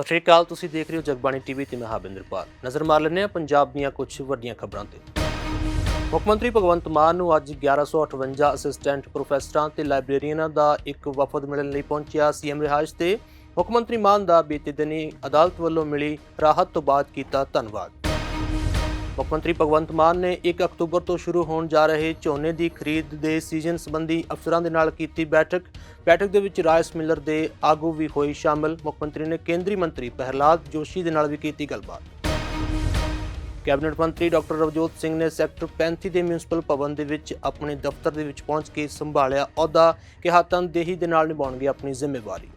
ਸਤਿ ਸ਼੍ਰੀ ਅਕਾਲ, ਤੁਸੀਂ ਦੇਖ ਰਹੇ ਹੋ ਜਗਬਾਣੀ ਟੀਵੀ ਤੇ ਮੈਂ ਹਾਬਿੰਦਰਪਾਲ ਨਜ਼ਰ ਮਾਰ ਲੈਂਦੇ ਹਾਂ ਪੰਜਾਬ ਦੀਆਂ ਕੁਝ ਵੱਡੀਆਂ ਖਬਰਾਂ ਤੇ। ਮੁੱਖ ਮੰਤਰੀ ਭਗਵੰਤ ਮਾਨ ਨੂੰ ਅੱਜ 1158 ਅਸਿਸਟੈਂਟ ਪ੍ਰੋਫੈਸਰਾਂ ਤੇ ਲਾਇਬ੍ਰੇਰੀਅਨਾਂ ਦਾ ਇੱਕ ਵਫਦ ਮਿਲਣ ਲਈ ਪਹੁੰਚਿਆ ਸੀਐਮ ਰਿਹਾਇਸ਼ ਤੇ ਮੁੱਖ ਮੰਤਰੀ ਮਾਨ ਦਾ ਬੀਤੇ ਦਿਨੀ ਅਦਾਲਤ ਵੱਲੋਂ ਮਿਲੀ ਰਾਹਤ ਤੋਂ ਬਾਅਦ ਕੀਤਾ ਧੰਨਵਾਦ। ਮੁੱਖ ਮੰਤਰੀ ਭਗਵੰਤ ਮਾਨ ਨੇ 1 ਅਕਤੂਬਰ ਤੋਂ ਸ਼ੁਰੂ ਹੋਣ ਜਾ ਰਹੇ ਝੋਨੇ ਦੀ ਖਰੀਦ ਦੇ ਸੀਜ਼ਨ ਸੰਬੰਧੀ ਅਫਸਰਾਂ ਦੇ ਨਾਲ ਕੀਤੀ ਬੈਠਕ। ਬੈਠਕ ਦੇ ਵਿੱਚ ਰਾਇਸ ਮਿਲਰ ਦੇ ਆਗੂ ਵੀ ਹੋਏ ਸ਼ਾਮਲ। ਮੁੱਖ ਮੰਤਰੀ ਨੇ ਕੇਂਦਰੀ ਮੰਤਰੀ ਪ੍ਰਹਿਲਾਦ ਜੋਸ਼ੀ ਦੇ ਨਾਲ ਵੀ ਕੀਤੀ ਗੱਲਬਾਤ। ਕੈਬਨਿਟ ਮੰਤਰੀ ਡਾਕਟਰ ਰਵਜੋਤ ਸਿੰਘ ਨੇ ਸੈਕਟਰ 35 ਦੇ ਮਿਊਨਿਸਪਲ ਭਵਨ ਦੇ ਵਿੱਚ ਆਪਣੇ ਦਫ਼ਤਰ ਦੇ ਵਿੱਚ ਪਹੁੰਚ ਕੇ ਸੰਭਾਲਿਆ ਅਹੁਦਾ। ਕਿਹਾ, ਤਨਦੇਹੀ ਦੇ ਨਾਲ ਨਿਭਾਉਣਗੇ ਆਪਣੀ ਜ਼ਿੰਮੇਵਾਰੀ।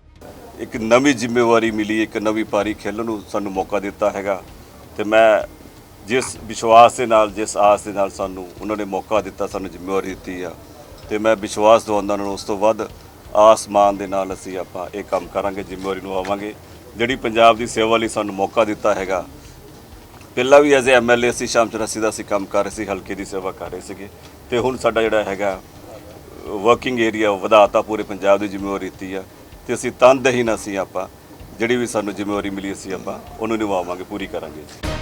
ਇੱਕ ਨਵੀਂ ਜ਼ਿੰਮੇਵਾਰੀ ਮਿਲੀ, ਇੱਕ ਨਵੀਂ ਪਾਰੀ ਖੇਲਣ ਨੂੰ ਸਾਨੂੰ ਮੌਕਾ ਦਿੱਤਾ ਹੈਗਾ ਤੇ ਮੈਂ ਜਿਸ ਵਿਸ਼ਵਾਸ ਦੇ ਨਾਲ, ਜਿਸ ਆਸ ਦੇ ਨਾਲ ਸਾਨੂੰ ਉਹਨਾਂ ਨੇ ਮੌਕਾ ਦਿੱਤਾ, ਸਾਨੂੰ ਜ਼ਿੰਮੇਵਾਰੀ ਦਿੱਤੀ ਆ। ਤੇ ਮੈਂ ਵਿਸ਼ਵਾਸ ਦਵਾਉਂਦਾ ਉਹਨਾਂ ਨੂੰ, ਉਸ ਤੋਂ ਵੱਧ ਆਸਮਾਨ ਦੇ ਨਾਲ ਅਸੀਂ ਆਪਾਂ ਇਹ ਕੰਮ ਕਰਾਂਗੇ, ਜ਼ਿੰਮੇਵਾਰੀ ਨੂੰ ਆਵਾਂਗੇ। ਜਿਹੜੀ ਪੰਜਾਬ ਦੀ ਸੇਵਾ ਲਈ ਸਾਨੂੰ ਮੌਕਾ ਦਿੱਤਾ ਹੈਗਾ, ਪਹਿਲਾਂ ਵੀ ਐਜ਼ ਐਮਐਲਏ ਅਸੀਂ ਸ਼ਾਮ ਚੁਰਾਸੀ ਦਾ ਅਸੀਂ ਕੰਮ ਕਰ ਰਹੇ ਸੀ, ਹਲਕੇ ਦੀ ਸੇਵਾ ਕਰ ਰਹੇ ਸੀਗੇ। ਤੇ ਹੁਣ ਸਾਡਾ ਜਿਹੜਾ ਹੈਗਾ ਵਰਕਿੰਗ ਏਰੀਆ ਵਧਾਤਾ, ਪੂਰੇ ਪੰਜਾਬ ਦੀ ਜ਼ਿੰਮੇਵਾਰੀ ਦਿੱਤੀ ਆ। ਤੇ ਅਸੀਂ ਤਨਦੇਹੀ ਨਾਲ ਅਸੀਂ ਆਪਾਂ, ਜਿਹੜੀ ਵੀ ਸਾਨੂੰ ਜ਼ਿੰਮੇਵਾਰੀ ਮਿਲੀ ਅਸੀਂ ਆਪਾਂ, ਉਹਨੂੰ ਨਿਭਾਵਾਂਗੇ, ਪੂਰੀ ਕਰਾਂਗੇ।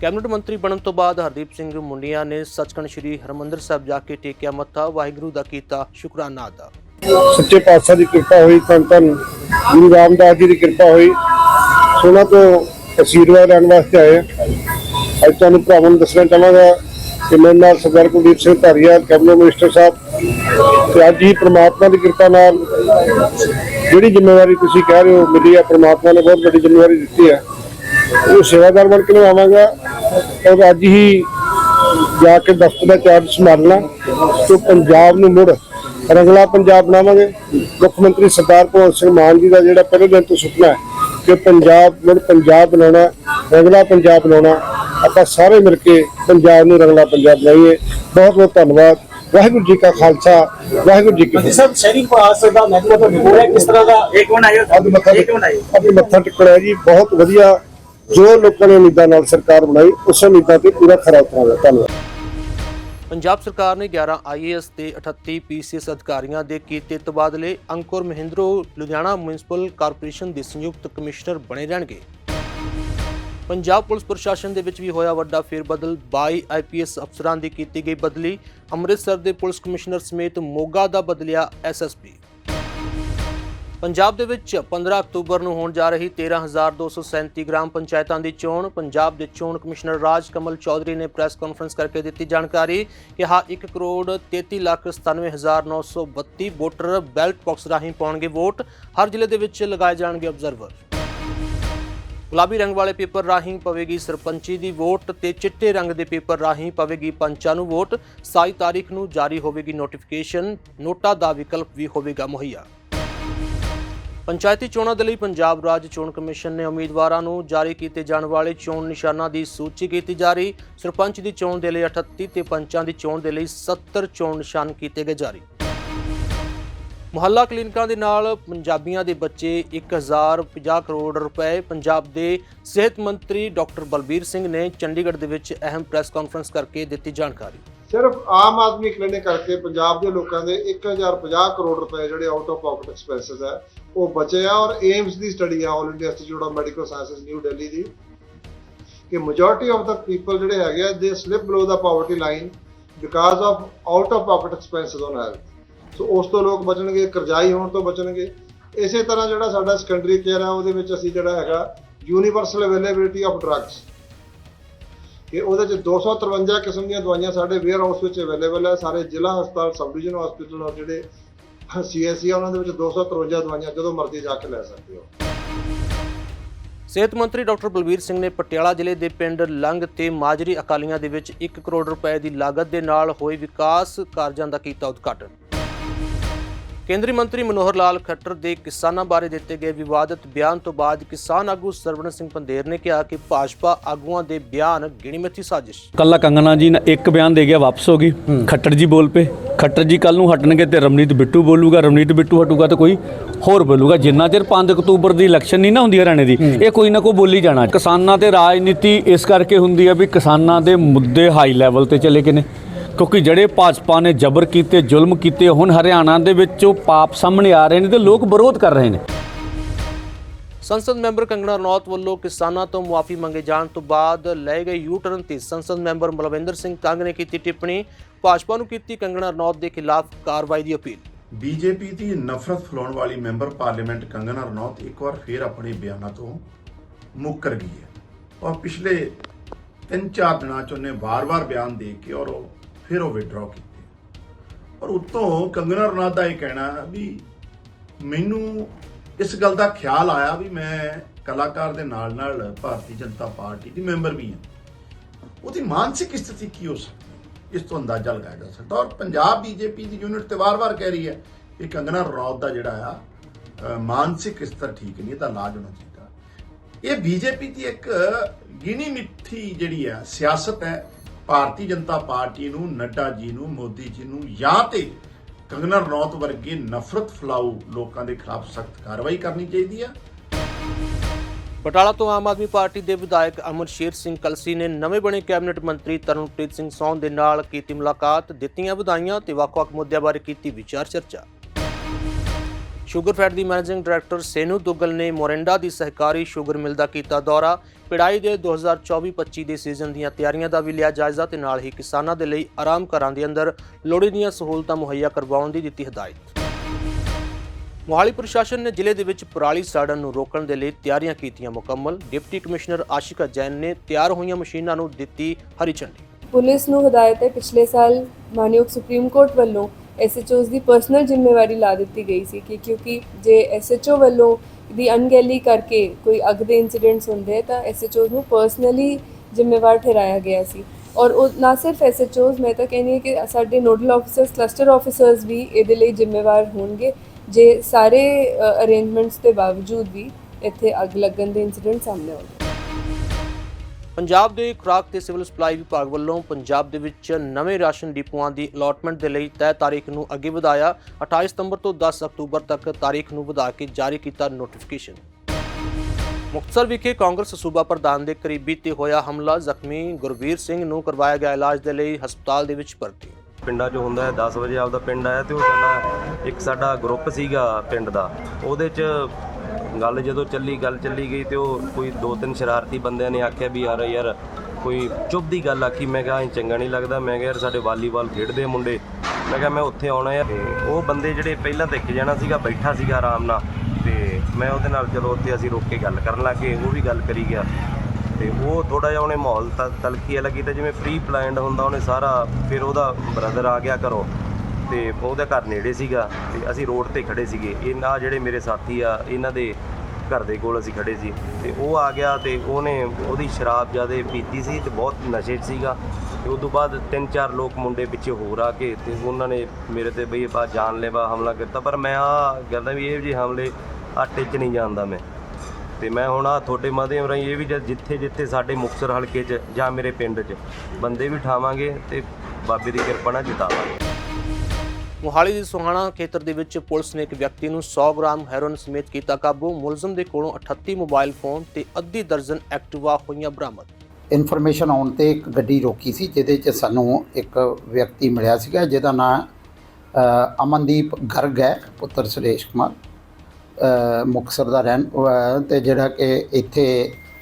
ਕੈਬਨਿਟ ਮੰਤਰੀ ਬਣਨ ਤੋਂ ਬਾਅਦ ਹਰਦੀਪ ਸਿੰਘ ਮੁੰਡੀਆਂ ਨੇ ਸੱਚਖੰਡ ਸ੍ਰੀ ਹਰਮੰਦਰ ਸਾਹਿਬ ਜਾ ਕੇ ਟੇਕਿਆ ਮੱਥਾ, ਵਾਹਿਗੁਰੂ ਦਾ ਕੀਤਾ ਸ਼ੁਕਰਾਨਾ ਅਦਾ। ਸੱਚੇ ਪਾਤਸ਼ਾਹ ਦੀ ਕਿਰਪਾ ਹੋਈ, ਧੰਨ ਧੰਨ ਗੁਰੂ ਰਾਮਦਾਸ ਜੀ ਦੀ ਕਿਰਪਾ ਹੋਈ। ਸੋਨਾ ਤੋਂ ਅਸ਼ੀਰਵਾਦ ਲੈਣ ਵਾਸਤੇ ਆਏ ਅੱਜ ਤੁਹਾਨੂੰ ਭਰਾਵਾਂ ਨੂੰ ਦੱਸਣਾ ਚਾਹਾਂਗਾ ਕਿ ਮੇਰੇ ਨਾਲ ਸਰਦਾਰ ਕੁਲਦੀਪ ਸਿੰਘ ਧਾਰੀਆ ਕੈਬਨਿਟ ਮਿਨਿਸਟਰ ਸਾਹਿਬ ਤੇ ਅੱਜ ਹੀ ਪ੍ਰਮਾਤਮਾ ਦੀ ਕਿਰਪਾ ਨਾਲ ਜਿਹੜੀ ਜ਼ਿੰਮੇਵਾਰੀ ਤੁਸੀਂ ਕਹਿ ਰਹੇ ਹੋ, ਮਿਲੀ ਹੈ ਪ੍ਰਮਾਤਮਾ ਨੇ ਬਹੁਤ ਵੱਡੀ ਜ਼ਿੰਮੇਵਾਰੀ ਦਿੱਤੀ ਹੈ। ਉਹ ਸੇਵਾਦਾਰ ਬਣ ਕੇ ਨਿਭਾਵਾਂਗਾ ਔਰ ਅੱਜ ਹੀ ਜਾ ਕੇ ਦਫ਼ਤਰ ਦਾ ਚਾਰਜ ਸੰਭਾਲਣਾ ਤੇ ਪੰਜਾਬ ਨੂੰ ਮੁੜ ਰੰਗਲਾ ਪੰਜਾਬ ਬਣਾਵਾਂਗੇ। ਮੁੱਖ ਮੰਤਰੀ ਸਰਦਾਰ ਭਗਵੰਤ ਸਿੰਘ ਮਾਨ ਜੀ ਦਾ ਜਿਹੜਾ ਪਹਿਲੇ ਦਿਨ ਤੋਂ ਸੁਪਨਾ ਹੈ ਕਿ ਪੰਜਾਬ ਮੁੜ ਪੰਜਾਬ ਬਣਾਉਣਾ ਰੰਗਲਾ ਪੰਜਾਬ ਬਣਾਉਣਾ। ਆਪਾਂ ਸਾਰੇ ਮਿਲ ਕੇ ਪੰਜਾਬ ਨੂੰ ਰੰਗਲਾ ਪੰਜਾਬ ਬਣਾਈਏ। ਬਹੁਤ ਬਹੁਤ ਧੰਨਵਾਦ। ਵਾਹਿਗੁਰੂ ਜੀ ਕਾ ਖਾਲਸਾ ਵਾਹਿਗੁਰੂ ਜੀ ਕੀ ਸਾਹਿਬ ਸ਼ਹਿਰੀ ਪਾਸ ਦਾ ਮਹਿਕਮਾ ਤੋਂ ਹੋ ਰਿਹਾ ਕਿਸ ਤਰ੍ਹਾਂ ਦਾ? ਇੱਕ ਮਿੰਟ ਆਇਓ ਅੱਜ ਮੱਥਾ ਇੱਕ ਮਿੰਟ ਆਇਓ। ਅੱਜ ਮੱਥਾ ਟੇਕਣਾ ਹੈ ਜੀ। ਬਹੁਤ ਵਧੀਆ ਜੋ ਲੋਕਾਂ ਨੇ ਉਮੀਦਾਂ ਨਾਲ ਸਰਕਾਰ ਬਣਾਈ, ਉਸ ਉਮੀਦਾਂ ਤੇ ਪੂਰਾ ਖਰਾ ਉਤਰਾਂਗਾ। ਧੰਨਵਾਦ। ਪੰਜਾਬ ਸਰਕਾਰ ਨੇ 11 ਆਈਏਐਸ ਤੇ 38 ਪੀਸੀਐਸ ਅਧਿਕਾਰੀਆਂ ਦੇ ਕੀਤੇ ਤਬਾਦਲੇ। ਅੰਕੁਰ ਮਹਿੰਦਰੋ, ਲੁਧਿਆਣਾ ਮਿਊਨਿਸਪਲ ਕਾਰਪੋਰੇਸ਼ਨ ਦੇ ਸੰਯੁਕਤ ਕਮਿਸ਼ਨਰ ਬਣੇ ਰਹਿਣਗੇ। ਪੰਜਾਬ ਪੁਲਿਸ ਪ੍ਰਸ਼ਾਸਨ ਦੇ ਵਿੱਚ ਵੀ ਹੋਇਆ ਵੱਡਾ ਫੇਰਬਦਲ। 22 ਆਈਪੀਐਸ ਅਫਸਰਾਂ ਦੀ ਕੀਤੀ ਗਈ ਬਦਲੀ। ਅੰਮ੍ਰਿਤਸਰ ਦੇ ਪੁਲਿਸ ਕਮਿਸ਼ਨਰ ਸਮੇਤ ਮੋਗਾ ਦਾ ਬਦਲਿਆ ਐਸਐਸਪੀ ਪੰਜਾਬ ਦੇ ਵਿੱਚ 15 ਅਕਤੂਬਰ ਨੂੰ ਹੋਣ ਜਾ ਰਹੀ 13237 ਗ੍ਰਾਮ ਪੰਚਾਇਤਾਂ ਦੀ ਚੋਣ, ਪੰਜਾਬ ਦੇ ਚੋਣ ਕਮਿਸ਼ਨਰ ਰਾਜ ਕਮਲ ਚੌਧਰੀ ਨੇ ਪ੍ਰੈਸ ਕਾਨਫਰੰਸ ਕਰਕੇ ਦਿੱਤੀ ਜਾਣਕਾਰੀ ਕਿ ਹਾਂ 1 crore 33 lakh 97932 voter ballot box ਰਾਹੀਂ ਪਾਉਣਗੇ ਵੋਟ। ਹਰ ਜ਼ਿਲ੍ਹੇ ਦੇ ਵਿੱਚ ਲਗਾਏ ਜਾਣਗੇ ਆਬਜ਼ਰਵਰ। ਗੁਲਾਬੀ ਰੰਗ ਵਾਲੇ ਪੇਪਰ ਰਾਹੀਂ ਪਵੇਗੀ ਸਰਪੰਚੀ ਦੀ ਵੋਟ ਤੇ ਚਿੱਟੇ ਰੰਗ ਦੇ ਪੇਪਰ ਰਾਹੀਂ ਪਵੇਗੀ ਪੰਚਾਂ ਨੂੰ ਵੋਟ। 27 ਤਾਰੀਖ ਨੂੰ ਜਾਰੀ ਹੋਵੇਗੀ ਨੋਟੀਫਿਕੇਸ਼ਨ। ਨੋਟਾ ਦਾ ਵਿਕਲਪ ਵੀ ਹੋਵੇਗਾ ਮੁਹੱਈਆ। ਪੰਚਾਇਤੀ ਚੋਣਾਂ ਦੇ ਲਈ ਪੰਜਾਬ ਰਾਜ ਚੋਣ ਕਮਿਸ਼ਨ ਨੇ ਉਮੀਦਵਾਰਾਂ ਨੂੰ ਜਾਰੀ ਕੀਤੇ ਜਾਣ ਵਾਲੇ ਚੋਣ ਨਿਸ਼ਾਨਾਂ ਦੀ ਸੂਚੀ ਕੀਤੀ ਜਾਰੀ ਸਰਪੰਚ ਦੀ ਚੋਣ ਦੇ ਲਈ 38 ਤੇ ਪੰਚਾਂ ਦੀ ਚੋਣ ਦੇ ਲਈ 70 ਚੋਣ ਨਿਸ਼ਾਨ ਕੀਤੇ ਗਏ ਜਾਰੀ। ਮੁਹੱਲਾ ਕਲੀਨਿਕਾਂ ਦੇ ਨਾਲ ਪੰਜਾਬੀਆਂ ਦੇ ਬੱਚੇ 1050 ਕਰੋੜ ਰੁਪਏ ਪੰਜਾਬ ਦੇ ਸਿਹਤ ਮੰਤਰੀ ਡਾਕਟਰ ਬਲਬੀਰ ਸਿੰਘ ਨੇ ਚੰਡੀਗੜ੍ਹ ਦੇ ਵਿੱਚ ਅਹਿਮ ਪ੍ਰੈਸ ਕਾਨਫਰੰਸ ਕਰਕੇ ਦਿੱਤੀ ਜਾਣਕਾਰੀ। ਸਿਰਫ ਆਮ ਆਦਮੀ ਕਲੀਨਿਕ ਕਰਕੇ ਪੰਜਾਬ ਦੇ ਲੋਕਾਂ ਦੇ 1050 ਕਰੋੜ ਰੁਪਏ ਜਿਹੜੇ ਆਊਟ ਆਫ ਪਾਕਟ ਐਕਸਪੈਂਸਸ ਹੈ, ਉਹ ਬਚੇ ਆ ਔਰ ਏਮਸ ਦੀ ਸਟੱਡੀ ਆ all India institute of medical sciences new Delhi ਦੀ, ਕਿ ਮੈਜੋਰਟੀ ਆਫ ਦਾ ਪੀਪਲ ਜਿਹੜੇ ਹੈਗੇ ਆ ਦੇ slip below the poverty line because of out of pocket expenses on health so ਉਸ ਤੋਂ ਲੋਕ ਬਚਣਗੇ, ਕਰਜ਼ਾਈ ਹੋਣ ਤੋਂ ਬਚਣਗੇ। ਇਸੇ ਤਰ੍ਹਾਂ ਜਿਹੜਾ ਸਾਡਾ ਸੈਕੰਡਰੀ ਕੇਅਰ ਆ, ਉਹਦੇ ਵਿੱਚ ਅਸੀਂ ਜਿਹੜਾ ਹੈਗਾ ਯੂਨੀਵਰਸਲ ਅਵੇਲੇਬਿਲਿਟੀ ਆਫ ਡਰੱਗਸ ਕਿ ਉਹਦੇ ਚ 253 ਕਿਸਮ ਦੀਆਂ ਦਵਾਈਆਂ ਸਾਡੇ ਵੇਅਰ ਹਾਊਸ ਵਿੱਚ ਅਵੇਲੇਬਲ ਹੈ ਸਾਰੇ ਜ਼ਿਲ੍ਹਾ ਹਸਪਤਾਲ ਸਬ ਡਿਵੀਜ਼ਨ ਹਸਪੀਟਲ ਔਰ ਜਿਹੜੇ ਸੀਐਸਸੀ ਆ, ਉਹਨਾਂ ਦੇ ਵਿੱਚ 253 ਦਵਾਈਆਂ ਜਦੋਂ ਮਰਜ਼ੀ ਜਾ ਕੇ ਲੈ ਸਕਦੇ ਹੋ। ਸਿਹਤ ਮੰਤਰੀ ਡਾਕਟਰ ਬਲਬੀਰ ਸਿੰਘ ਨੇ ਪਟਿਆਲਾ ਜ਼ਿਲ੍ਹੇ ਦੇ ਪਿੰਡ ਲੰਗ ਤੇ ਮਾਜਰੀ ਅਕਾਲੀਆਂ ਦੇ ਵਿੱਚ 1 ਕਰੋੜ ਰੁਪਏ ਦੀ ਲਾਗਤ ਦੇ ਨਾਲ ਹੋਏ ਵਿਕਾਸ ਕਾਰਜਾਂ ਦਾ ਕੀਤਾ ਉਦਘਾਟਨ। ਕੇਂਦਰੀ ਮੰਤਰੀ ਮਨੋਹਰ ਲਾਲ ਖੱਟਰ ਦੇ ਕਿਸਾਨਾਂ ਬਾਰੇ ਦਿੱਤੇ ਗਏ ਵਿਵਾਦਤ ਬਿਆਨ ਤੋਂ ਬਾਅਦ ਕਿਸਾਨ ਆਗੂ ਸਰਵਣ ਸਿੰਘ ਪੰਦੇਰ ਨੇ ਕਿਹਾ ਕਿ ਭਾਜਪਾ ਆਗੂਆਂ ਦੇ ਬਿਆਨ ਗਿਣੀਮਤੀ ਸਾਜ਼ਿਸ਼। ਕੱਲਾ ਕੰਗਨਾ ਜੀ ਨੇ ਇੱਕ ਬਿਆਨ ਦੇ ਗਿਆ ਵਾਪਸ ਹੋ ਗਈ। ਖੱਟਰ ਜੀ ਬੋਲ ਪਏ। ਖੱਟਰ ਜੀ ਕੱਲ ਨੂੰ ਹਟਣਗੇ ਤੇ ਰਮਨੀਤ ਬਿੱਟੂ ਬੋਲੂਗਾ ਰਮਨੀਤ ਬਿੱਟੂ ਹਟੂਗਾ ਤੇ ਕੋਈ ਹੋਰ ਬੋਲੂਗਾ। ਜਿੰਨਾ ਚਿਰ 5 ਅਕਤੂਬਰ ਦੀ ਇਲੈਕਸ਼ਨ ਨਹੀਂ ਨਾ ਹੁੰਦੀ ਹਰਿਆਣੇ ਦੀ ਇਹ ਕੋਈ ਨਾ ਕੋਈ ਬੋਲੀ ਜਾਣਾ। ਕਿਸਾਨਾਂ ਤੇ ਰਾਜਨੀਤੀ ਇਸ ਕਰਕੇ ਹੁੰਦੀ ਹੈ ਵੀ ਕਿਸਾਨਾਂ ਦੇ ਮੁੱਦੇ ਹਾਈ ਲੈਵਲ ਤੇ ਚਲੇ ਗਏ ਨੇ। ਕਿਉਂਕਿ ਜਿਹੜੇ ਭਾਜਪਾ ਨੇ ਜ਼ਬਰ ਕੀਤੇ ਜ਼ੁਲਮ ਕੀਤੇ ਹੁਣ ਹਰਿਆਣਾ ਦੇ ਵਿੱਚ ਉਹ ਪਾਪ ਸਾਹਮਣੇ ਆ ਰਹੇ ਨੇ ਤੇ ਲੋਕ ਵਿਰੋਧ ਕਰ ਰਹੇ ਨੇ। ਸੰਸਦ ਮੈਂਬਰ ਕੰਗਣਾ ਰਣੌਤ ਵੱਲੋਂ ਕਿਸਾਨਾਂ ਤੋਂ ਮੁਆਫੀ ਮੰਗੇ ਜਾਣ ਤੋਂ ਬਾਅਦ ਲਏ ਗਏ ਯੂ ਟਰਨ ਤੇ ਸੰਸਦ ਮੈਂਬਰ ਮਲਵਿੰਦਰ ਸਿੰਘ ਕੰਗ ਨੇ ਕੀਤੀ ਟਿੱਪਣੀ। ਭਾਜਪਾ ਨੂੰ ਕੀਤੀ ਕੰਗਣਾ ਰਣੌਤ ਦੇ ਖਿਲਾਫ ਕਾਰਵਾਈ ਦੀ ਅਪੀਲ। ਬੀਜੇਪੀ ਦੀ ਨਫ਼ਰਤ ਫੈਲਾਉਣ ਵਾਲੀ ਮੈਂਬਰ ਪਾਰਲੀਮੈਂਟ ਕੰਗਨਾ ਰਣੌਤ ਇੱਕ ਵਾਰ ਫੇਰ ਆਪਣੇ ਬਿਆਨਾਂ ਤੋਂ ਮੁੱਕਰ ਗਈ ਹੈ। ਔਰ ਪਿਛਲੇ 3-4 ਦਿਨਾਂ ਚ ਉਹਨੇ ਵਾਰ-ਵਾਰ ਬਿਆਨ ਦੇ ਕੇ ਔਰ ਉਹ ਫਿਰ ਉਹ ਵਿਡਰਾਅ ਕੀਤੇ। ਔਰ ਉਤੋਂ ਕੰਗਨਾ ਰਣੌਤ ਦਾ ਇਹ ਕਹਿਣਾ ਵੀ ਮੈਨੂੰ ਇਸ ਗੱਲ ਦਾ ਖਿਆਲ ਆਇਆ ਵੀ ਮੈਂ ਕਲਾਕਾਰ ਦੇ ਨਾਲ-ਨਾਲ ਭਾਰਤੀ ਜਨਤਾ ਪਾਰਟੀ ਦੀ ਮੈਂਬਰ ਵੀ ਹਾਂ। ਉਹਦੀ ਮਾਨਸਿਕ ਸਥਿਤੀ ਕੀ ਹੋ ਸਕਦੀ ਇਸ ਤੋਂ ਅੰਦਾਜ਼ਾ ਲਗਾਇਆ ਜਾ ਸਕਦਾ। ਔਰ ਪੰਜਾਬ ਬੀਜੇਪੀ ਦੀ ਯੂਨਿਟ ਤੇ ਵਾਰ-ਵਾਰ ਕਹਿ ਰਹੀ ਹੈ ਕਿ ਕੰਗਨਾ ਰਣੌਤ ਦਾ ਜਿਹੜਾ ਆ ਮਾਨਸਿਕ ਸਤਰ ਠੀਕ ਨਹੀਂ ਇਹਦਾ ਇਲਾਜ ਹੋਣਾ ਚਾਹੀਦਾ। ਇਹ ਬੀਜੇਪੀ ਦੀ ਇੱਕ ਗਿਣੀ ਮਿੱਠੀ ਜਿਹੜੀ ਹੈ ਸਿਆਸਤ ਹੈ ਭਾਰਤੀ ਜਨਤਾ ਪਾਰਟੀ ਨੂੰ, ਨੱਡਾ ਜੀ ਨੂੰ, ਮੋਦੀ ਜੀ ਨੂੰ ਜਾਂ ਤੇ ਕੰਗਨਾ ਰਣੌਤ ਵਰਗੇ ਨਫ਼ਰਤ ਫੈਲਾਊ ਲੋਕਾਂ ਦੇ ਖਿਲਾਫ ਸਖਤ ਕਾਰਵਾਈ ਕਰਨੀ ਚਾਹੀਦੀ ਹੈ ਬਟਾਲਾ ਤੋਂ ਆਮ ਆਦਮੀ ਪਾਰਟੀ ਦੇ ਵਿਧਾਇਕ ਅਮਰ ਸ਼ੇਰ ਸਿੰਘ ਕਲਸੀ ਨੇ ਨਵੇਂ ਬਣੇ ਕੈਬਨਿਟ ਮੰਤਰੀ ਤਰਨਪ੍ਰੀਤ ਸਿੰਘ ਸੌਨ ਦੇ ਨਾਲ ਕੀਤੀ ਮੁਲਾਕਾਤ, ਦਿੱਤੀਆਂ ਵਧਾਈਆਂ ਤੇ ਵੱਖ-ਵੱਖ ਮੁੱਦਿਆਂ ਬਾਰੇ ਕੀਤੀ ਵਿਚਾਰ ਚਰਚਾ। ਸ਼ੂਗਰਫੈਡ ਦੀ ਮੈਨੇਜਿੰਗ ਡਾਇਰੈਕਟਰ ਸੇਨੂ ਦੁੱਗਲ ਨੇ ਮੋਰਿੰਡਾ ਦੀ ਸਹਿਕਾਰੀ ਸ਼ੂਗਰ ਮਿਲ ਦਾ ਕੀਤਾ ਦੌਰਾ। ਪਿੜਾਈ ਦੇ 2024-25 ਦੇ ਸੀਜ਼ਨ ਦੀਆਂ ਤਿਆਰੀਆਂ ਦਾ ਵੀ ਲਿਆ ਜਾਇਜ਼ਾ ਤੇ ਨਾਲ ਹੀ ਕਿਸਾਨਾਂ ਦੇ ਲਈ ਆਰਾਮ ਘਰਾਂ ਦੇ ਅੰਦਰ ਲੋੜੀਂਦੀਆਂ ਸਹੂਲਤਾਂ ਮੁਹੱਈਆ ਕਰਵਾਉਣ ਦੀ ਦਿੱਤੀ ਹਦਾਇਤ। ਮੋਹਾਲੀ ਪ੍ਰਸ਼ਾਸਨ ਨੇ ਜ਼ਿਲ੍ਹੇ ਦੇ ਵਿੱਚ ਪਰਾਲੀ ਸਾੜਨ ਨੂੰ ਰੋਕਣ ਦੇ ਲਈ ਤਿਆਰੀਆਂ ਕੀਤੀਆਂ ਮੁਕੰਮਲ। ਡਿਪਟੀ ਕਮਿਸ਼ਨਰ ਆਸ਼ਿਕਾ ਜੈਨ ਨੇ ਤਿਆਰ ਹੋਈਆਂ ਮਸ਼ੀਨਾਂ ਨੂੰ ਦਿੱਤੀ ਹਰੀ ਝੰਡੀ। ਪੁਲਿਸ ਨੂੰ ਹਦਾਇਤ ਹੈ, ਪਿਛਲੇ ਸਾਲ ਮਾਨਯੋਗ ਸੁਪਰੀਮ ਕੋਰਟ ਵੱਲੋਂ ਐਸਐਚਓਜ਼ ਦੀ ਪਰਸਨਲ ਜ਼ਿੰਮੇਵਾਰੀ ਲਾ ਦਿੱਤੀ ਗਈ ਸੀ ਕਿ ਕਿਉਂਕਿ ਜੇ ਐਸਐਚਓ ਵੱਲੋਂ ਦੀ ਅਣਗਹਿਲੀ ਕਰਕੇ ਕੋਈ ਅੱਗ ਦੇ ਇਨਸੀਡੈਂਟਸ ਹੁੰਦੇ ਆ, ਤਾਂ ਐਸਐਚਓਜ਼ ਨੂੰ ਪਰਸਨਲੀ ਜ਼ਿੰਮੇਵਾਰ ਠਹਿਰਾਇਆ ਗਿਆ ਸੀ। ਔਰ ਉਹ ਨਾ ਸਿਰਫ ਐਸਐਚਓਜ਼ ਮੈਂ ਤਾਂ ਕਹਿੰਦੀ ਹਾਂ ਕਿ ਸਾਡੇ ਨੋਡਲ ਆਫੀਸਰਸ ਕਲਸਟਰ ਆਫੀਸਰਸ ਵੀ ਇਹਦੇ ਲਈ ਜ਼ਿੰਮੇਵਾਰ ਹੋਣਗੇ। ਜੇ ਸਾਰੇ ਅਰੇਂਜਮੈਂਟਸ ਦੇ ਬਾਵਜੂਦ ਵੀ ਇੱਥੇ ਅੱਗ ਲੱਗਣ ਦੇ ਇਨਸੀਡੈਂਟ ਸਾਹਮਣੇ ਆਉਂਦੇ ਪੰਜਾਬ ਦੇ ਖੁਰਾਕ ਤੇ ਸਿਵਲ ਸਪਲਾਈ ਵਿਭਾਗ ਵੱਲੋਂ ਪੰਜਾਬ ਦੇ ਵਿੱਚ ਨਵੇਂ ਰਾਸ਼ਨ ਡਿਪੂਆਂ ਦੀ ਅਲਾਟਮੈਂਟ ਦੇ ਲਈ ਤੈਅ ਤਾਰੀਖ ਨੂੰ ਅੱਗੇ ਵਧਾਇਆ। 28 ਸਤੰਬਰ ਤੋਂ 10 ਅਕਤੂਬਰ ਤੱਕ ਤਾਰੀਖ ਨੂੰ ਵਧਾ ਕੇ ਜਾਰੀ ਕੀਤਾ ਨੋਟੀਫਿਕੇਸ਼ਨ। ਮੁਕਤਸਰ ਵਿਖੇ ਕਾਂਗਰਸ ਸੂਬਾ ਪ੍ਰਧਾਨ ਦੇ ਕਰੀਬੀ ਤੇ ਹੋਇਆ ਹਮਲਾ। ਜ਼ਖਮੀ ਗੁਰਵੀਰ ਸਿੰਘ ਨੂੰ ਕਰਵਾਇਆ ਗਿਆ ਇਲਾਜ ਦੇ ਲਈ ਹਸਪਤਾਲ ਦੇ ਵਿੱਚ ਭਰਤੀ। ਪਿੰਡਾਂ 'ਚ ਹੁੰਦਾ ਹੈ 10 ਵਜੇ ਆਪਦਾ ਪਿੰਡ ਆਇਆ ਤੇ ਉਹ ਸਾਡਾ, ਇੱਕ ਸਾਡਾ ਗਰੁੱਪ ਸੀਗਾ ਪਿੰਡ ਦਾ। ਉਹਦੇ 'ਚ ਗੱਲ ਜਦੋਂ ਚੱਲੀ, ਗੱਲ ਚੱਲੀ ਗਈ ਤੇ ਉਹ ਕੋਈ ਦੋ ਤਿੰਨ ਸ਼ਰਾਰਤੀ ਬੰਦਿਆਂ ਨੇ ਆਖਿਆ ਵੀ ਯਾਰ ਯਾਰ ਕੋਈ ਚੁੱਪ ਦੀ ਗੱਲ ਆਖੀ ਮੈਂ ਕਿਹਾ ਇਹ ਚੰਗਾ ਨਹੀਂ ਲੱਗਦਾ। ਮੈਂ ਕਿਹਾ ਯਾਰ ਸਾਡੇ ਵਾਲੀਬਾਲ ਖੇਡਦੇ ਆ ਮੁੰਡੇ। ਮੈਂ ਕਿਹਾ ਮੈਂ ਉੱਥੇ ਆਉਣਾ ਆ ਤੇ ਉਹ ਬੰਦੇ ਜਿਹੜੇ ਪਹਿਲਾਂ ਤਾਂ ਜਾਣਾ ਸੀਗਾ, ਬੈਠਾ ਸੀਗਾ ਆਰਾਮ ਨਾਲ। ਤੇ ਮੈਂ ਉਹਦੇ ਨਾਲ ਚਲੋ ਉੱਥੇ ਅਸੀਂ ਰੁਕ ਕੇ ਗੱਲ ਕਰਨ ਲੱਗੇ ਉਹ ਵੀ ਗੱਲ ਕਰੀ ਗਿਆ। ਤੇ ਉਹ ਥੋੜਾ ਜਿਹਾ ਉਹਨੇ ਮਾਹੌਲ ਤ- ਤਲਖੀ ਵਾਲਾ ਕੀਤਾ ਜਿਵੇਂ ਪ੍ਰੀ ਪਲਾਨਡ ਹੁੰਦਾ, ਉਹਨੇ ਸਾਰਾ ਫਿਰ ਉਹਦਾ ਬ੍ਰਦਰ ਆ ਗਿਆ ਘਰੋਂ। ਤੇ ਉਹਦਾ ਘਰ ਨੇੜੇ ਸੀਗਾ ਤੇ ਅਸੀਂ ਰੋਡ ਤੇ ਖੜੇ ਸੀਗੇ। ਇਹਨਾਂ ਜਿਹੜੇ ਮੇਰੇ ਸਾਥੀ ਆ, ਇਹਨਾਂ ਦੇ ਘਰ ਦੇ ਕੋਲ ਅਸੀਂ ਖੜੇ ਸੀ। ਤੇ ਉਹ ਆ ਗਿਆ ਤੇ ਉਹਨੇ ਉਹਦੀ ਸ਼ਰਾਬ ਜ਼ਿਆਦਾ ਪੀਤੀ ਸੀ ਤੇ ਬਹੁਤ ਨਸ਼ੇ 'ਚ ਸੀਗਾ। ਤੇ ਉਸ ਤੋਂ ਬਾਅਦ ਤਿੰਨ ਚਾਰ ਲੋਕ ਮੁੰਡੇ ਪਿੱਛੇ ਹੋਰ ਆ ਕੇ ਤੇ ਉਹਨਾਂ ਨੇ ਮੇਰੇ ਤੇ ਬਈ ਬਾ ਜਾਨਲੇਵਾ ਹਮਲਾ ਕੀਤਾ। ਪਰ ਮੈਂ ਆ ਕਹਿੰਦਾ ਵੀ ਇਹ ਜੀ ਹਮਲੇ ਆਟੇ 'ਚ ਨਹੀਂ ਜਾਣਦਾ ਮੈਂ। ਤੇ ਮੈਂ ਹੁਣ ਆ ਤੁਹਾਡੇ ਮਾਧਿਅਮ ਰਾਹੀਂ ਇਹ ਵੀ ਜਦ ਜਿੱਥੇ ਜਿੱਥੇ ਸਾਡੇ ਮੁਕਤਸਰ ਹਲਕੇ 'ਚ ਜਾਂ ਮੇਰੇ ਪਿੰਡ 'ਚ ਬੰਦੇ ਵੀ ਠਾਵਾਂਗੇ ਤੇ ਬਾਬੇ ਦੀ ਕਿਰਪਾ ਨਾਲ ਜਿਤਾਵਾਂਗੇ। ਮੋਹਾਲੀ ਦੇ ਸੁਹਾਣਾ ਖੇਤਰ ਦੇ ਵਿੱਚ ਪੁਲਿਸ ਨੇ ਇੱਕ ਵਿਅਕਤੀ ਨੂੰ 100 ਗ੍ਰਾਮ ਹੈਰੋਇਨ ਸਮੇਤ ਕੀਤਾ ਕਾਬੂ। ਮੁਲਜ਼ਮ ਦੇ ਕੋਲੋਂ 38 ਮੋਬਾਈਲ ਫੋਨ ਤੇ ਅੱਧੀ ਦਰਜਨ ਐਕਟਿਵਾ ਹੋਈਆਂ ਬਰਾਮਦ। ਇਨਫੋਰਮੇਸ਼ਨ ਆਉਣ ਤੇ ਇੱਕ ਗੱਡੀ ਰੋਕੀ ਸੀ ਜਿਹਦੇ 'ਚ ਸਾਨੂੰ ਇੱਕ ਵਿਅਕਤੀ ਮਿਲਿਆ ਸੀਗਾ ਜਿਹਦਾ ਨਾਮ ਅਮਨਦੀਪ ਗਰਗ ਹੈ ਪੁੱਤਰ ਸੁਰੇਸ਼ ਕੁਮਾਰ ਅ, ਮੁਕਤਸਰ ਦਾ ਰਹਿਣ ਅ, ਤੇ ਜਿਹੜਾ ਕਿ ਇੱਥੇ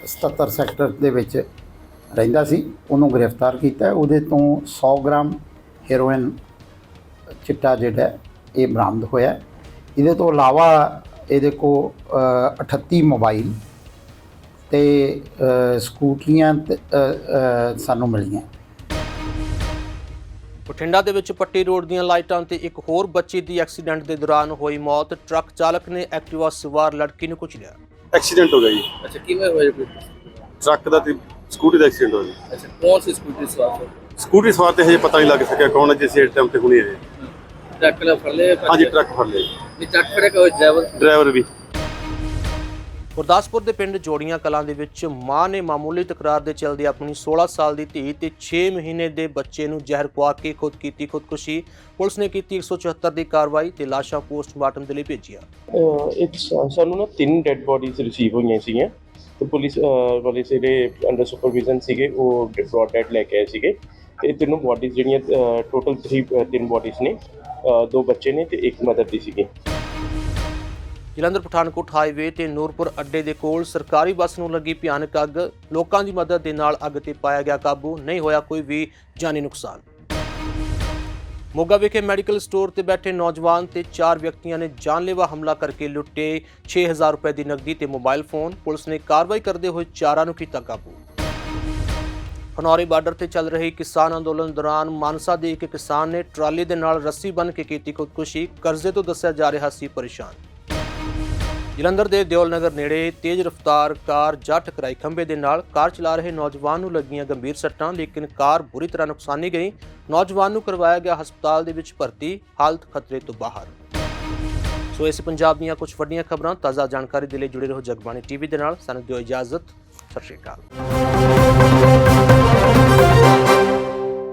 77 ਸੈਕਟਰ ਦੇ ਵਿੱਚ ਰਹਿੰਦਾ ਸੀ ਉਹਨੂੰ ਗ੍ਰਿਫਤਾਰ ਕੀਤਾ। ਉਹਦੇ ਤੋਂ 100 ਗ੍ਰਾਮ ਹੈਰੋਇਨ ਚਿੱਟਾ ਜਿਹੜਾ ਇਹ ਬਰਾਮਦ ਹੋਇਆ। ਇਹਦੇ ਤੋਂ ਇਲਾਵਾ ਇਹਦੇ ਕੋ 38 ਮੋਬਾਈਲ ਤੇ ਸਕੂਟਰੀਆਂ ਸਾਨੂੰ ਮਿਲੀਆਂ। ਬਠਿੰਡਾ ਦੇ ਵਿੱਚ ਪੱਟੀ ਰੋਡ ਦੀਆਂ ਲਾਈਟਾਂ ਤੇ ਇੱਕ ਹੋਰ ਬੱਚੀ ਦੀ ਐਕਸੀਡੈਂਟ ਦੇ ਦੌਰਾਨ ਹੋਈ ਮੌਤ। ਟਰੱਕ ਚਾਲਕ ਨੇ ਐਕਟਿਵਾ ਸਵਾਰ ਲੜਕੀ ਨੂੰ ਕੁਚਲਿਆ ਐਕਸੀਡੈਂਟ ਹੋ ਗਿਆ ਜੀ। ਅੱਛਾ ਕਿਵੇਂ ਹੋਇਆ ਕੋਈ? ਟਰੱਕ ਦਾ ਤੇ ਸਕੂਟੀ ਦਾ ਐਕਸੀਡੈਂਟ ਹੋ ਗਿਆ। ਅੱਛਾ ਕੌਣ ਸੀ ਸਕੂਟਰੀ ਸਵਾਰ? ਸਕੂਟੀ ਸਵਾਰ ਤੇ ਹਜੇ ਪਤਾ ਨਹੀਂ ਲੱਗ ਸਕਿਆ ਕੌਣ ਹੈ ਜਿਸ ਟਾਈਮ ਤੇ ਹੁਣੀ ਹੈ ਟਰੱਕ ਲਾ ਫੜ ਲਿਆ ਹਾਂਜੀ ਟਰੱਕ ਫੜ ਲਿਆ ਜੀ ਨਹੀਂ ਟਰੱਕ ਫੜਿਆ ਕੋਈ ਡਰਾਈਵਰ। ਡਰਾਈਵਰ ਵੀ। ਗੁਰਦਾਸਪੁਰ ਦੇ ਪਿੰਡ ਜੋੜੀਆਂ ਕਲਾਂ ਦੇ ਵਿੱਚ ਮਾਂ ਨੇ ਮਾਮੂਲੀ ਤਕਰਾਰ ਦੇ ਚਲਦੇ ਆਪਣੀ 16 ਸਾਲ ਦੀ ਧੀ ਤੇ 6 ਮਹੀਨੇ ਦੇ ਬੱਚੇ ਨੂੰ ਜ਼ਹਿਰ ਖਵਾ ਕੇ ਖੁਦ ਕੀਤੀ ਖੁਦਕੁਸ਼ੀ। ਪੁਲਿਸ ਨੇ ਕੀਤੀ 174 ਦੀ ਕਾਰਵਾਈ ਤੇ ਲਾਸ਼ਾਂ ਪੋਸਟਮਾਰਟਮ ਦੇ ਲਈ ਭੇਜੀਆਂ। ਅਹ ਇੱਕ ਸਾ- ਸਾਨੂੰ ਨਾ ਤਿੰਨ ਡੈੱਡ ਬੋਡੀਜ਼ ਰਿਸੀਵ ਹੋਈਆਂ ਸੀਗੀਆਂ। ਤੇ ਪੁਲਿਸ ਅਹ, ਵਾਲੇ ਜਿਹੜੇ ਅੰਡਰ ਸੁਪਰਵਿਜ਼ਨ ਸੀਗੇ ਉਹ ਬ੍ਰੌਡ ਡੈਡ ਲੈ ਕੇ ਆਏ ਸੀਗੇ। ਤੇ ਇਹ ਤਿੰਨੋਂ ਬੋਡੀਜ਼ ਜਿਹੜੀਆਂ ਟੋਟਲ 3 ਤਿੰਨ ਬੋਡੀਜ਼ ਨੇ। ਦੋ ਬੱਚੇ ਨੇ ਤੇ ਇੱਕ ਮਦਰ ਦੀ ਸੀਗੀ। ਜਲੰਧਰ ਪਠਾਨਕੋਟ ਹਾਈਵੇ ਤੇ ਨੂਰਪੁਰ ਅੱਡੇ ਦੇ ਕੋਲ ਸਰਕਾਰੀ ਬੱਸ ਨੂੰ ਲੱਗੀ ਭਿਆਨਕ ਅੱਗ। ਲੋਕਾਂ ਦੀ ਮਦਦ ਦੇ ਨਾਲ ਅੱਗ ਤੇ ਪਾਇਆ ਗਿਆ ਕਾਬੂ। ਨਹੀਂ ਹੋਇਆ ਕੋਈ ਵੀ ਜਾਨੀ ਨੁਕਸਾਨ। ਮੋਗਾ ਵਿਖੇ ਮੈਡੀਕਲ ਸਟੋਰ ਤੇ ਬੈਠੇ ਨੌਜਵਾਨ ਤੇ ਚਾਰ ਵਿਅਕਤੀਆਂ ਨੇ ਜਾਨਲੇਵਾ ਹਮਲਾ ਕਰਕੇ ਲੁੱਟੇ 6000 ਰੁਪਏ ਦੀ ਨਕਦੀ ਤੇ ਮੋਬਾਈਲ ਫੋਨ। ਪੁਲਿਸ ਨੇ ਕਾਰਵਾਈ ਕਰਦੇ ਹੋਏ ਚਾਰਾਂ ਨੂੰ ਕੀਤਾ ਕਾਬੂ। ਖਨੌਰੀ ਬਾਰਡਰ ਤੇ ਚੱਲ ਰਹੇ ਕਿਸਾਨ ਅੰਦੋਲਨ ਦੌਰਾਨ ਮਾਨਸਾ ਦੇ ਇੱਕ ਕਿਸਾਨ ਨੇ ਟਰਾਲੀ ਦੇ ਨਾਲ ਰੱਸੀ ਬੰਨ੍ਹ ਕੇ ਕੀਤੀ ਖੁਦਕੁਸ਼ੀ। ਕਰਜ਼ੇ ਤੋਂ ਦੱਸਿਆ ਜਾ ਰਿਹਾ ਸੀ ਪਰੇਸ਼ਾਨ। ਜਲੰਧਰ ਦੇ ਦਿਓਲ ਨਗਰ ਨੇੜੇ ਤੇਜ਼ ਰਫ਼ਤਾਰ ਕਾਰ ਜਾ ਟਕਰਾਈ ਖੰਭੇ ਦੇ ਨਾਲ ਕਾਰ ਚਲਾ ਰਹੇ ਨੌਜਵਾਨ ਨੂੰ ਲੱਗੀਆਂ ਗੰਭੀਰ ਸੱਟਾਂ, ਲੇਕਿਨ ਕਾਰ ਬੁਰੀ ਤਰ੍ਹਾਂ ਨੁਕਸਾਨੀ ਗਈ। ਨੌਜਵਾਨ ਨੂੰ ਕਰਵਾਇਆ ਗਿਆ ਹਸਪਤਾਲ ਦੇ ਵਿੱਚ ਭਰਤੀ, ਹਾਲਤ ਖਤਰੇ ਤੋਂ ਬਾਹਰ। ਸੋ ਇਸ ਪੰਜਾਬ ਦੀਆਂ ਕੁਝ ਵੱਡੀਆਂ ਖਬਰਾਂ, ਤਾਜ਼ਾ ਜਾਣਕਾਰੀ ਦੇ ਲਈ ਜੁੜੇ ਰਹੋ ਜਗਬਾਣੀ ਟੀਵੀ ਦੇ ਨਾਲ। ਸਾਨੂੰ ਦਿਓ ਇਜਾਜ਼ਤ। ਸਤਿ ਸ਼੍ਰੀ ਅਕਾਲ।